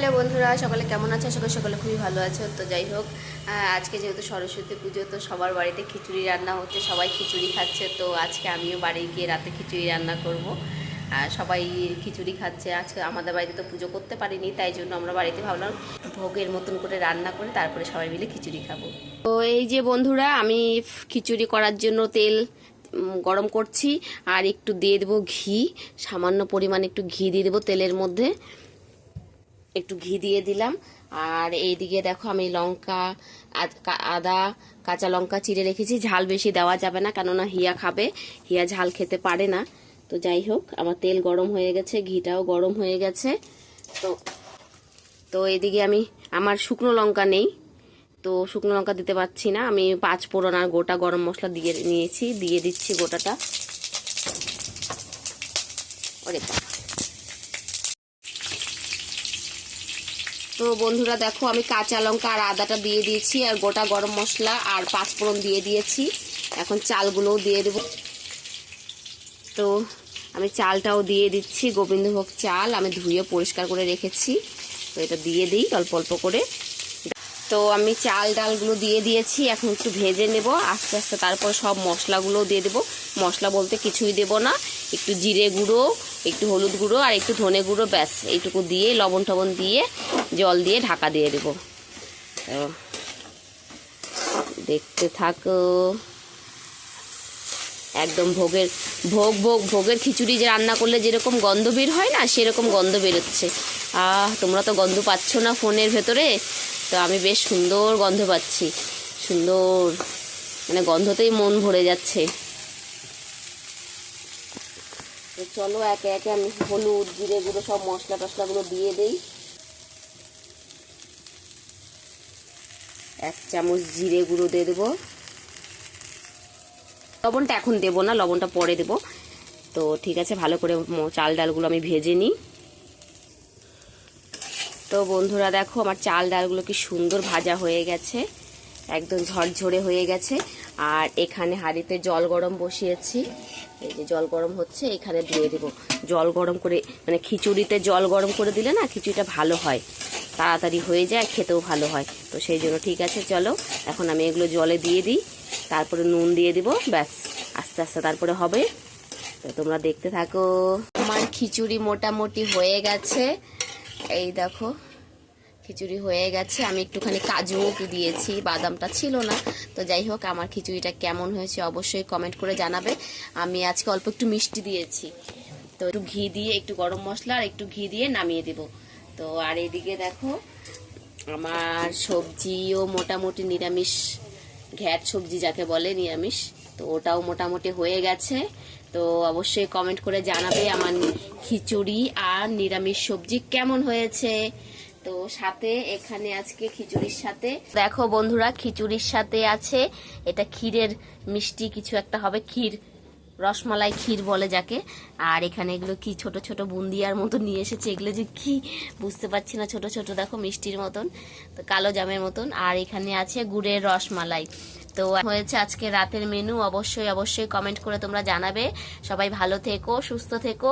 Hello বন্ধুরা, সকালে কেমন আছো? সকলে সকলে খুবই ভালো আছো। তো যাই হোক আজকে যেহেতু সরস্বতী পুজো, তো সবার বাড়িতে খিচুড়ি রান্না হচ্ছে, সবাই খিচুড়ি খাচ্ছে। তো আজকে আমিও বাড়ি গিয়ে রাতে খিচুড়ি রান্না করব। আর সবাই খিচুড়ি খাচ্ছে। আজকে আমাদের বাড়িতে তো পুজো করতে পারিনি, তাই জন্য আমরা বাড়িতে ভাবলাম ভোগের মতন করে রান্না করে তারপরে সবাই মিলে খিচুড়ি খাব। তো এই যে বন্ধুরা, আমি খিচুড়ি করার জন্য তেল গরম করছি। আর একটু দিয়ে দেবো ঘি, সামান্য পরিমাণ একটু ঘি দিয়ে দেবো তেলের মধ্যে। একটু ঘি দিয়ে দিলাম। আর এইদিকে দেখো আমি লঙ্কা, আদ- কাঁচা লঙ্কা চিড়ে রেখেছি। ঝাল বেশি দেওয়া যাবে না, কেননা হিয়া খাবে। হিয়া ঝাল খেতে পারে না। তো যাই হোক, আমার তেল গরম হয়ে গেছে, ঘিটাও গরম হয়ে গেছে। তো তো এদিকে আমি, আমার শুকনো লঙ্কা নেই। তো শুকনো লঙ্কা দিতে পারছি না। আমি পাঁচ ফোড়ন আর গোটা গরম মশলা দিয়ে নিয়েছি, দিয়ে দিচ্ছি গোটাটা। ওরে বাবা। তো বন্ধুরা দেখো, আমি কাঁচা লঙ্কা আর আদাটা দিয়ে দিয়েছি, আর গোটা গরম মশলা আর পাঁচফোড়ন দিয়ে দিয়েছি। এখন চালগুলোও দিয়ে দেব। তো আমি চালটাও দিয়ে দিচ্ছি, গোবিন্দভোগ চাল আমি ধুয়ে পরিষ্কার করে রেখেছি। তো এটা দিয়ে দিই অল্প অল্প করে। তো আমি চাল ডালগুলো দিয়ে দিয়েছি, এখন একটু ভেজে নেব। আস্তে আস্তে তারপর সব মশলাগুলোও দিয়ে দেবো। মশলা বলতে কিছুই দেব না। একটু জিরে গুঁড়ো, একটু হলুদ গুঁড়ো আর একটু ধনে গুঁড়ো, ব্যাস। এইটুকু দিয়ে লবণ টবণ দিয়ে জল দিয়ে ঢাকা দিয়ে দেবো। দেখতে থাকো। একদম ভোগের, ভোগ ভোগ, ভোগের খিচুড়ি যে রান্না করলে যেরকম গন্ধ বের হয় না, সেরকম গন্ধ বেরোচ্ছে। আহ, তোমরা তো গন্ধ পাচ্ছ না ফোনের ভেতরে। তো আমি বেশ সুন্দর গন্ধ পাচ্ছি। সুন্দর মানে গন্ধতেই মন ভরে যাচ্ছে। চলো একে একে আমি হলুদ, জিরে গুঁড়ো সব মশলা টশলাগুলো দিয়ে দেই। এক চামচ জিরে গুঁড়ো দিয়ে দেবো। লবণটা এখন দেব না, লবণটা পরে দেব। তো ঠিক আছে, ভালো করে চাল ডালগুলো আমি ভেজে নিই। তো বন্ধুরা দেখো, আমার চাল ডালগুলো কি সুন্দর ভাজা হয়ে গেছে, একদম ঝরঝরে হয়ে গেছে। আর এখানে হাঁড়িতে জল গরম বসিয়েছি। এই যে জল গরম হচ্ছে, এখানে দিয়ে দেবো। জল গরম করে মানে খিচুড়িতে জল গরম করে দিলে না খিচুড়িটা ভালো হয়। তাড়াতাড়ি হয়ে যায়, খেতেও ভালো হয়। তো সেই জন্য ঠিক আছে, চলো। এখন আমি এগুলো জলে দিয়ে দিই। তারপরে নুন দিয়ে দিব, ব্যাস, আস্তে আস্তে তারপরে হবে। তো তোমরা দেখতে থাকো। আমার খিচুড়ি মোটামুটি হয়ে গেছে। এই দেখো। খিচুড়ি হয়ে গেছে। আমি একটুখানি কাজুও দিয়েছি, বাদামটা ছিল না। তো যাই হোক, আমার খিচুড়িটা কেমন হয়েছে অবশ্যই কমেন্ট করে জানাবে। আমি আজকে অল্প একটু মিষ্টি দিয়েছি। তো একটু ঘি দিয়ে, একটু গরম মশলা আর একটু ঘি দিয়ে নামিয়ে দিব। তো আর এদিকে দেখো, আমার সবজিও মোটামুটি নিরামিষ। ঘ্যাট সবজি যাকে বলে নিরামিষ। তো ওটাও মোটামুটি হয়ে গেছে। তো অবশ্যই কমেন্ট করে জানাবে আমার খিচুড়ি আর নিরামিষ সবজি কেমন হয়েছে। তো সাথে এখানে আজকে খিচুড়ির সাথে। দেখো বন্ধুরা, খিচুড়ির সাথে আছে, এটা ক্ষীরের মিষ্টি, কিছু একটা হবে ক্ষীর, রসমালাই ক্ষীর বলে যাকে। আর এখানে এগুলো কি ছোট ছোট বুন্দিয়ার মতো নিয়ে এসেছে, এগুলো যে কি, বুঝতে পারছি না, ছোট ছোট, দেখো মিষ্টির মতন, তো কালো জামের মতন। আর এখানে আছে গুড়ের রসমালাই। তো হয়েছে আজকে রাতের মেনু অবশ্যই অবশ্যই কমেন্ট করে তোমরা জানাবে। সবাই ভালো থেকো, সুস্থ থেকো।